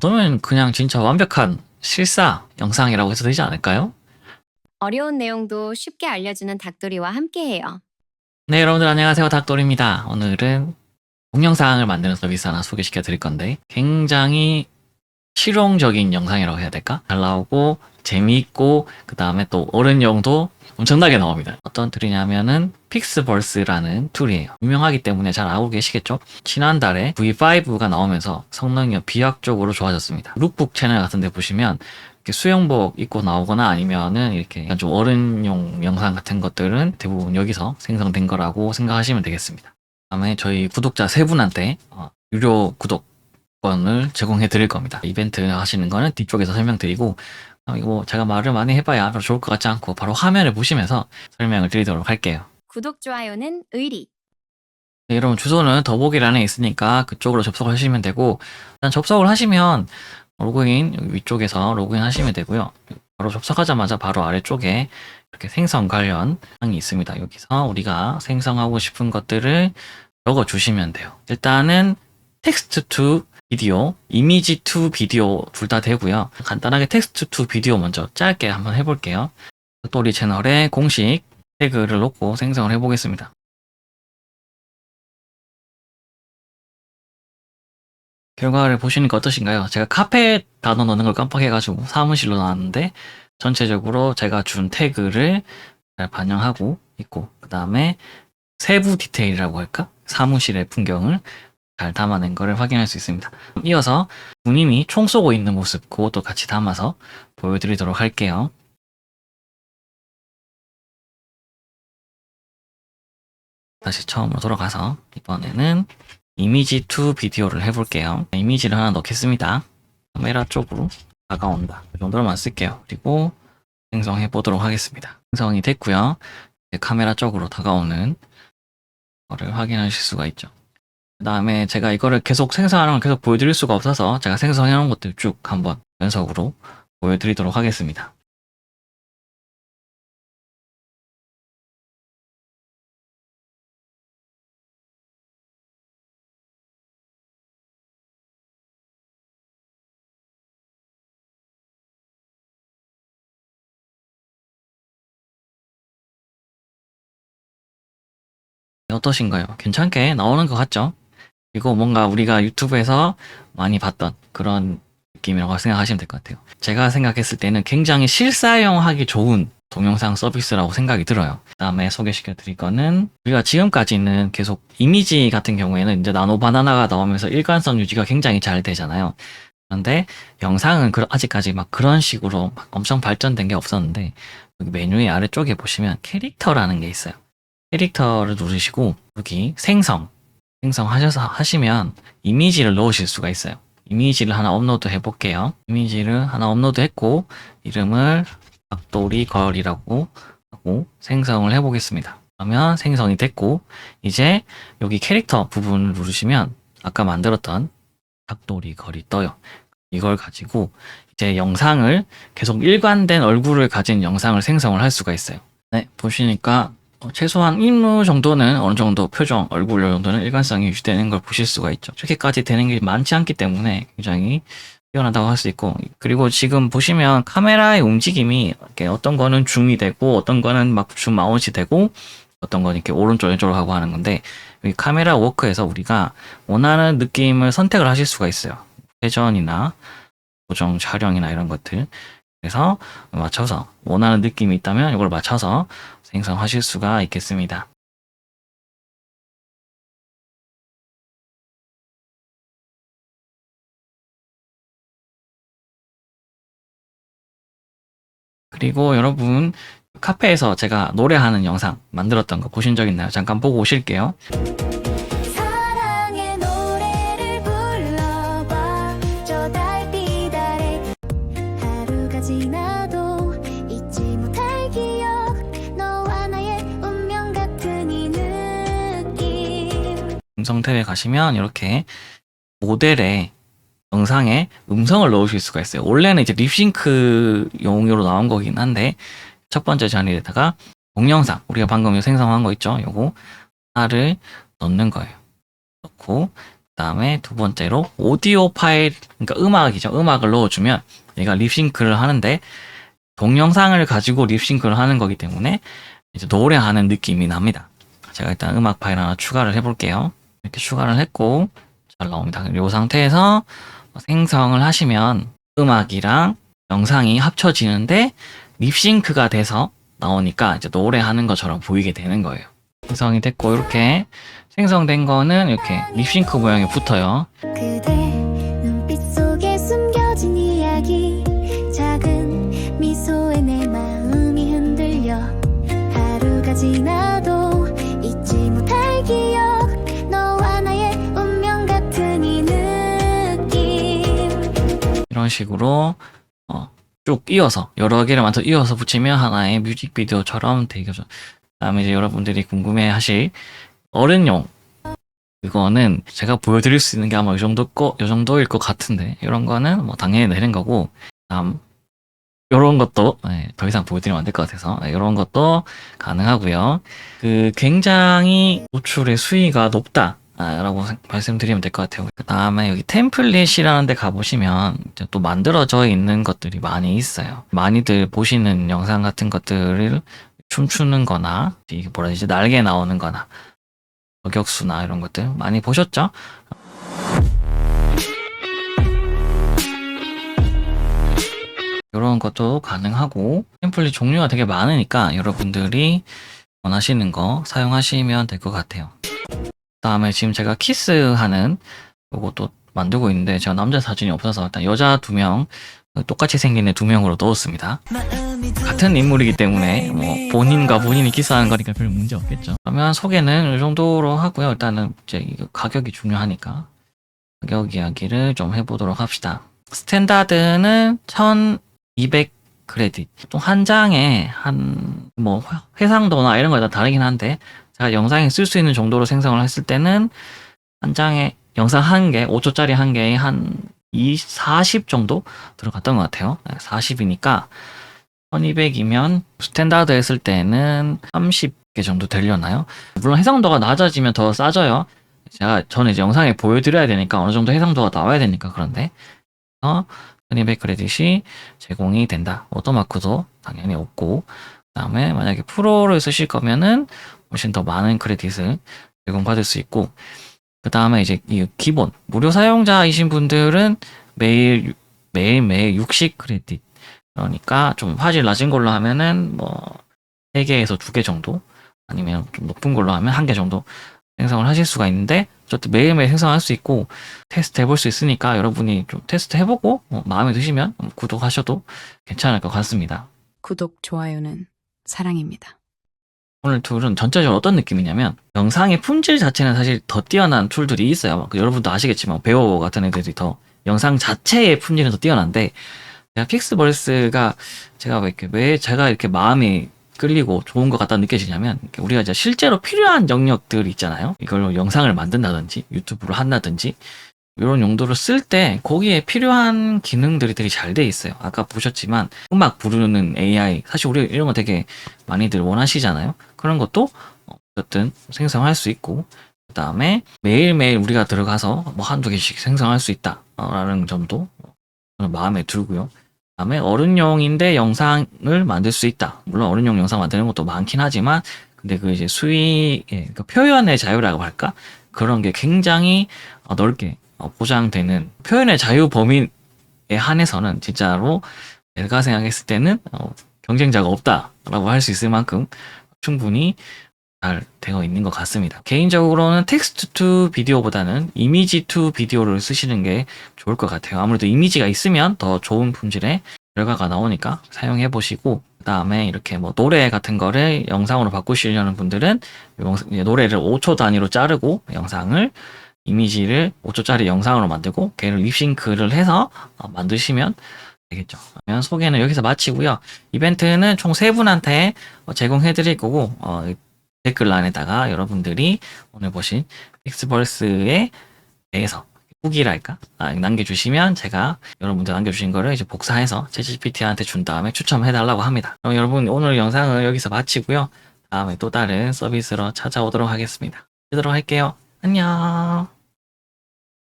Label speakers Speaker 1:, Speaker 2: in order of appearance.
Speaker 1: 그러면 그냥 진짜 완벽한 실사 영상이라고 해도 되지 않을까요?
Speaker 2: 어려운 내용도 쉽게 알려주는 닭도리와 함께해요.
Speaker 1: 네, 여러분들 안녕하세요. 닭돌입니다. 오늘은 동영상을 만드는 서비스 하나 소개시켜 드릴 건데 굉장히 실용적인 영상이라고 해야 될까? 잘 나오고 재미있고 그 다음에 또 어른용도 엄청나게 나옵니다. 어떤 툴이냐면은 픽스벌스라는 툴이에요. 유명하기 때문에 잘 알고 계시겠죠? 지난달에 V5가 나오면서 성능이 비약적으로 좋아졌습니다. 룩북 채널 같은 데 보시면 수영복 입고 나오거나 아니면은 이렇게 좀 어른용 영상 같은 것들은 대부분 여기서 생성된 거라고 생각하시면 되겠습니다. 다음에 저희 구독자 세 분한테 어, 유료 구독권을 제공해 드릴 겁니다. 이벤트 하시는 거는 뒤쪽에서 설명드리고 어, 이거 제가 말을 많이 해봐야 좋을 것 같지 않고 바로 화면을 보시면서 설명을 드리도록 할게요.
Speaker 2: 구독, 좋아요는 의리.
Speaker 1: 네, 여러분 주소는 더보기란에 있으니까 그쪽으로 접속하시면 되고 일단 접속을 하시면 로그인 위쪽에서 로그인 하시면 되고요. 바로 접속하자마자 바로 아래쪽에 이렇게 생성 관련 항이 있습니다. 여기서 우리가 생성하고 싶은 것들을 적어 주시면 돼요. 일단은 텍스트 투 비디오, 이미지 투 비디오 둘 다 되고요. 간단하게 텍스트 투 비디오 먼저 짧게 한번 해볼게요. 또 우리 채널에 공식 태그를 놓고 생성을 해보겠습니다. 결과를 보시니까 어떠신가요? 제가 카페 단어 넣는 걸 깜빡해가지고 사무실로 나왔는데 전체적으로 제가 준 태그를 잘 반영하고 있고 그 다음에 세부 디테일이라고 할까? 사무실의 풍경을 잘 담아낸 거를 확인할 수 있습니다. 이어서 군인이 총 쏘고 있는 모습 그것도 같이 담아서 보여드리도록 할게요. 다시 처음으로 돌아가서 이번에는 이미지 투 비디오를 해볼게요. 이미지를 하나 넣겠습니다. 카메라 쪽으로 다가온다. 이 정도로만 쓸게요. 그리고 생성해 보도록 하겠습니다. 생성이 됐고요. 카메라 쪽으로 다가오는 거를 확인하실 수가 있죠. 그 다음에 제가 이거를 계속 생성하는 걸 계속 보여드릴 수가 없어서 제가 생성해 놓은 것들 쭉 한번 연속으로 보여드리도록 하겠습니다. 어떠신가요? 괜찮게 나오는 것 같죠? 그리고 뭔가 우리가 유튜브에서 많이 봤던 그런 느낌이라고 생각하시면 될 것 같아요. 제가 생각했을 때는 굉장히 실사용하기 좋은 동영상 서비스라고 생각이 들어요. 그 다음에 소개시켜 드릴 거는 우리가 지금까지는 계속 이미지 같은 경우에는 이제 나노 바나나가 나오면서 일관성 유지가 굉장히 잘 되잖아요. 그런데 영상은 그- 아직까지 막 그런 식으로 막 엄청 발전된 게 없었는데 메뉴의 아래쪽에 보시면 캐릭터라는 게 있어요. 캐릭터를 누르시고 여기 생성 생성 하셔서 하시면 이미지를 넣으실 수가 있어요. 이미지를 하나 업로드 해볼게요. 이미지를 하나 업로드 했고 이름을 박돌이 걸이라고 하고 생성을 해보겠습니다. 그러면 생성이 됐고 이제 여기 캐릭터 부분을 누르시면 아까 만들었던 닭돌이 걸이 떠요. 이걸 가지고 이제 영상을 계속 일관된 얼굴을 가진 영상을 생성을 할 수가 있어요. 네, 보시니까 어, 최소한 인물 정도는 어느 정도 표정, 얼굴 정도는 일관성이 유지되는 걸 보실 수가 있죠. 이렇게까지 되는 게 많지 않기 때문에 굉장히 뛰어나다고 할 수 있고 그리고 지금 보시면 카메라의 움직임이 이렇게 어떤 거는 줌이 되고 어떤 거는 막 줌 아웃이 되고 어떤 건 이렇게 오른쪽 왼쪽으로 하고 하는 건데 여기 카메라 워크에서 우리가 원하는 느낌을 선택을 하실 수가 있어요. 회전이나 고정 촬영이나 이런 것들 그래서 맞춰서 원하는 느낌이 있다면 이걸 맞춰서 생성하실 수가 있겠습니다. 그리고 여러분 카페에서 제가 노래하는 영상 만들었던 거 보신 적 있나요? 잠깐 보고 오실게요. 음성 탭에 가시면 이렇게 모델의 영상에 음성을 넣으실 수가 있어요. 원래는 이제 립싱크 용으로 나온 거긴 한데 첫 번째 자리에다가 동영상 우리가 방금 생성한 거 있죠? 요거 하나를 넣는 거예요. 넣고 그다음에 두 번째로 오디오 파일 그러니까 음악이죠. 음악을 넣어주면 얘가 립싱크를 하는데 동영상을 가지고 립싱크를 하는 거기 때문에 이제 노래하는 느낌이 납니다. 제가 일단 음악 파일 하나 추가를 해볼게요. 이렇게 추가를 했고 잘 나옵니다. 이 상태에서 생성을 하시면 음악이랑 영상이 합쳐지는데 립싱크가 돼서 나오니까 이제 노래하는 것처럼 보이게 되는 거예요. 생성이 됐고 이렇게 생성된 거는 이렇게 립싱크 모양이 붙어요.
Speaker 3: 그대
Speaker 1: 이런 식으로 어, 쭉 이어서 여러 개를 만들어 이어서 붙이면 하나의 뮤직비디오처럼 되겠죠. 그다음에 이제 여러분들이 궁금해하실 어른용 그거는 제가 보여드릴 수 있는 게 아마 이 정도 거, 이 정도일 것 같은데 이런 거는 뭐 당연히 내린 거고 다음 이런 것도 네, 더 이상 보여드리면 안 될 것 같아서 네, 이런 것도 가능하고요. 그 굉장히 노출의 수위가 높다. 아, 라고 생- 말씀드리면 될 것 같아요. 그 다음에 여기 템플릿이라는 데 가보시면 또 만들어져 있는 것들이 많이 있어요. 많이들 보시는 영상 같은 것들을 춤추는 거나, 이게 뭐라 해야 되지, 날개 나오는 거나, 저격수나 이런 것들 많이 보셨죠? 이런 것도 가능하고, 템플릿 종류가 되게 많으니까 여러분들이 원하시는 거 사용하시면 될 것 같아요. 다음에 지금 제가 키스하는 요것도 만들고 있는데 제가 남자 사진이 없어서 일단 여자 두 명 똑같이 생긴 애 두 명으로 넣었습니다. 같은 인물이기 때문에 뭐 본인과 본인이 키스하는 거니까 별 문제 없겠죠. 그러면 소개는 이 정도로 하고요. 일단은 이제 가격이 중요하니까 가격 이야기를 좀 해보도록 합시다. 스탠다드는 1200 크레딧. 또 한 장에 한뭐 해상도나 이런 거에 따라 다르긴 한데 제가 영상에 쓸 수 있는 정도로 생성을 했을 때는 한 장에 영상 한 개, 5초짜리 한 개에 한 2, 40 정도 들어갔던 것 같아요. 40이니까 1200이면 스탠다드 했을 때는 30개 정도 되려나요? 물론 해상도가 낮아지면 더 싸져요. 제가 저는 이제 영상에 보여드려야 되니까 어느 정도 해상도가 나와야 되니까 그런데 어, 1200 크레딧이 제공이 된다. 워터마크도 당연히 없고 그 다음에 만약에 프로를 쓰실 거면은 훨씬 더 많은 크레딧을 제공받을 수 있고 그 다음에 이제 이 기본 무료 사용자이신 분들은 매일 매일 매일 60 크레딧 그러니까 좀 화질 낮은 걸로 하면은 뭐 3개에서 2개 정도 아니면 좀 높은 걸로 하면 1개 정도 생성을 하실 수가 있는데 어쨌든 매일매일 생성할 수 있고 테스트 해볼 수 있으니까 여러분이 좀 테스트 해보고 뭐 마음에 드시면 구독하셔도 괜찮을 것 같습니다.
Speaker 4: 구독, 좋아요는 사랑입니다.
Speaker 1: 오늘 툴은 전체적으로 어떤 느낌이냐면 영상의 품질 자체는 사실 더 뛰어난 툴들이 있어요. 그 여러분도 아시겠지만 배워 같은 애들이 더 영상 자체의 품질은 더 뛰어난데 제가 픽스벌스가 제가 왜 이렇게 왜 제가 이렇게 마음이 끌리고 좋은 것 같다 느껴지냐면 우리가 이제 실제로 필요한 영역들 있잖아요. 이걸로 영상을 만든다든지 유튜브로 한다든지 이런 용도로 쓸 때 거기에 필요한 기능들이 되게 잘 돼 있어요. 아까 보셨지만 음악 부르는 AI 사실 우리 이런 거 되게 많이들 원하시잖아요. 그런 것도 어쨌든 생성할 수 있고 그 다음에 매일매일 우리가 들어가서 뭐 한두 개씩 생성할 수 있다라는 점도 마음에 들고요. 그 다음에 어른용인데 영상을 만들 수 있다. 물론 어른용 영상 만드는 것도 많긴 하지만 근데 그 이제 수위 그 표현의 자유라고 할까 그런 게 굉장히 어, 넓게 어, 보장되는 표현의 자유 범위에 한해서는 진짜로 제가 생각했을 때는 어, 경쟁자가 없다라고 할 수 있을 만큼 충분히 잘 되어 있는 것 같습니다. 개인적으로는 텍스트 투 비디오보다는 이미지 투 비디오를 쓰시는 게 좋을 것 같아요. 아무래도 이미지가 있으면 더 좋은 품질의 결과가 나오니까 사용해 보시고 그 다음에 이렇게 뭐 노래 같은 거를 영상으로 바꾸시려는 분들은 노래를 5초 단위로 자르고 영상을 이미지를 5초짜리 영상으로 만들고 걔를 립싱크를 해서 어, 만드시면 되겠죠. 그러면 소개는 여기서 마치고요. 이벤트는 총세 분한테 어, 제공해 드릴 거고 어, 댓글란에다가 여러분들이 오늘 보신 픽스벌스에 대해서 후기랄까 아, 남겨주시면 제가 여러분들 남겨주신 거를 이제 복사해서 챗GPT한테 준 다음에 추첨해 달라고 합니다. 그럼 여러분 오늘 영상을 여기서 마치고요. 다음에 또 다른 서비스로 찾아오도록 하겠습니다. 하도록 할게요. 안녕.